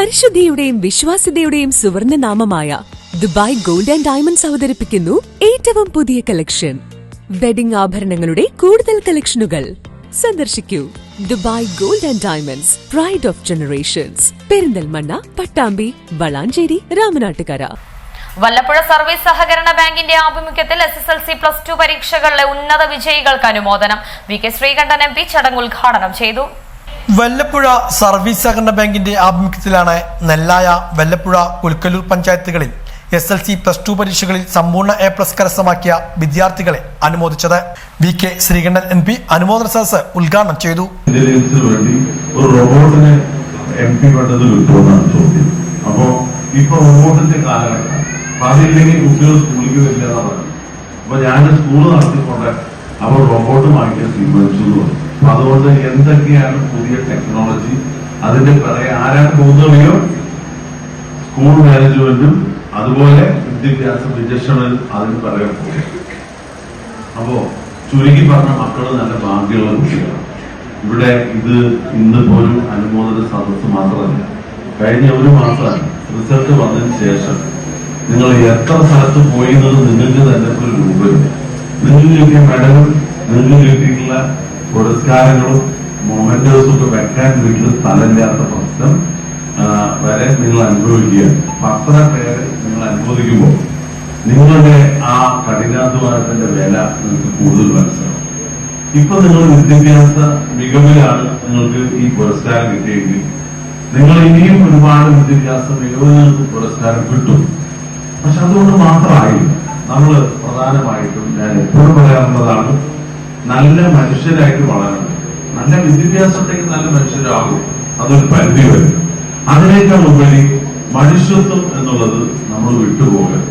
പരിശുദ്ധിയുടെയും വിശ്വാസ്യതയുടെയും സുവർണ നാമമായ ദുബായ് ഗോൾഡ് ആൻഡ് ഡയമണ്ട്സ് അവതരിപ്പിക്കുന്നു ഏറ്റവും പുതിയ കളക്ഷൻ വെഡിംഗ് ആഭരണങ്ങളുടെ കൂടുതൽ കളക്ഷനുകൾ സന്ദർശിക്കൂ. Dubai gold and diamonds pride of generations Perinthalmanna Pattambi Valanchery Ramanattukara. Vallappuzha service സഹകരണ ബാങ്കിന്റെ ആഭിമുഖ്യത്തിൽ S S L C plus two പരീക്ഷകളിലെ ഉന്നത വിജയികൾക്ക് അനുമോദനം. V K Sreekandan M P ചടങ്ങ് ഉദ്ഘാടനം ചെയ്തു. വല്ലപ്പുഴ സർവീസ് സഹകരണ ബാങ്കിന്റെ ആഭിമുഖ്യത്തിലാണ് നെല്ലായ വല്ലപ്പുഴ പുൽക്കല്ലൂർ പഞ്ചായത്തുകളിൽ S L C plus two പരീക്ഷകളിൽ സമ്പൂർണ എ പ്ലസ് കരസ്ഥമാക്കിയ വിദ്യാർത്ഥികളെ അനുമോദിച്ചത്. V K Sreekandan M P അനുമോദന സദസ് ഉദ്ഘാടനം ചെയ്തു. അപ്പോൾ ഞാൻ സ്കൂൾ നടത്തിക്കൊണ്ട് അപ്പോൾ റോബോട്ട് വാങ്ങിക്കാൻ തീരുമാനിച്ചു അപ്പൊ അതുകൊണ്ട് എന്തൊക്കെയാണ് പുതിയ ടെക്നോളജി അതിന്റെ പിറകെ ആരാണ് പോകുന്നവയോ സ്കൂൾ മാനേജ്മെന്റും അതുപോലെ വിദ്യാഭ്യാസ വിചക്ഷണൽ അതിന് പിറകെ പോകും. അപ്പോ ചുരുക്കി പറഞ്ഞ മക്കൾ നല്ല ഭാഗ്യമുള്ള കുട്ടികളാണ്. ഇവിടെ ഇത് ഇന്ന് പോലും അനുമോദന സദസ് മാത്രമല്ല. കഴിഞ്ഞ ഒരു മാസം റിസൾട്ട് വന്നതിന് ശേഷം നിങ്ങൾ എത്ര സ്ഥലത്ത് പോയി എന്നത് നിങ്ങൾക്ക് തന്നെ ഒരു രൂപമില്ല. നിങ്ങൾക്ക് കിട്ടിയ മെഡലും നിങ്ങൾക്ക് പുരസ്കാരങ്ങളും മൊമെന്റോസും ഒക്കെ വെക്കാൻ വീട്ടിൽ സ്ഥലമില്ലാത്ത പ്രശ്നം വരെ നിങ്ങൾ അനുഭവിക്കുക. പത്ര പേര് നിങ്ങൾ അനുഭവിക്കുമ്പോൾ നിങ്ങളുടെ ആ കഠിനാധ്വാനത്തിന്റെ വില നിങ്ങൾക്ക് കൂടുതൽ മനസ്സിലാവും. ഇപ്പൊ നിങ്ങൾ വിദ്യാഭ്യാസ മികവിലാണ് നിങ്ങൾക്ക് ഈ പുരസ്കാരം കിട്ടിയെങ്കിൽ നിങ്ങൾ ഇനിയും ഒരുപാട് വിദ്യാഭ്യാസ മികവ് പുരസ്കാരം കിട്ടും. പക്ഷെ അതുകൊണ്ട് മാത്രമായില്ല. നമ്മൾ പ്രധാനമായിട്ടും ഞാൻ എപ്പോഴും പറയാറുള്ളതാണ് നല്ല മനുഷ്യരായിട്ട് വളരണം. നല്ല വിദ്യാഭ്യാസത്തേക്ക് നല്ല മനുഷ്യരാകും. അതൊരു പരിധി വരും. അതിനേക്കാൾ ഉപരി മനുഷ്യത്വം എന്നുള്ളത് നമ്മൾ വിട്ടുപോകരുത്.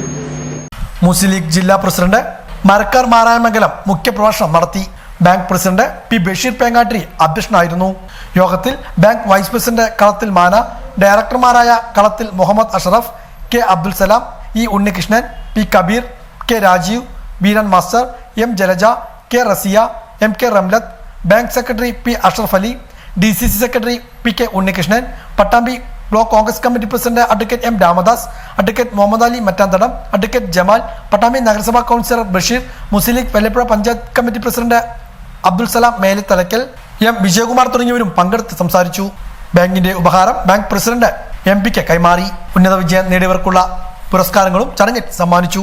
മുസ്ലിം ലീഗ് ജില്ലാ പ്രസിഡന്റ് മരക്കാർ മാരായമംഗലം മുഖ്യപ്രഭാഷണം നടത്തി. Bank president P Basheer Pengattiri അധ്യക്ഷനായിരുന്നു. യോഗത്തിൽ ബാങ്ക് വൈസ് പ്രസിഡന്റ് കളത്തിൽ മാന ഡയറക്ടർമാരായ Kalathil Muhammad Ashraf K Abdul Salam E Unnikrishnan P Kabeer K Rajeev Beeran master M Jalaja K Raziya M K Ramlath bank secretary P Ashraf Ali D C C secretary P K Unnikrishnan Pattambi block Congress committee president advocate M Ramadas advocate Muhammad Ali Mattanthadam advocate Jamal Pattambi നഗരസഭാ councillor Basheer Muslim League Vellappuzha panchayat committee president Abdul Salam Melithalakkal M Vijayakumar തുടങ്ങിയവരും പങ്കെടുത്ത് സംസാരിച്ചു. ബാങ്കിന്റെ ഉപഹാരം bank president M പിക്ക് കൈമാറി. ഉന്നത വിജയം നേടിയവർക്കുള്ള പുരസ്കാരങ്ങളും ചടങ്ങിൽ സമ്മാനിച്ചു.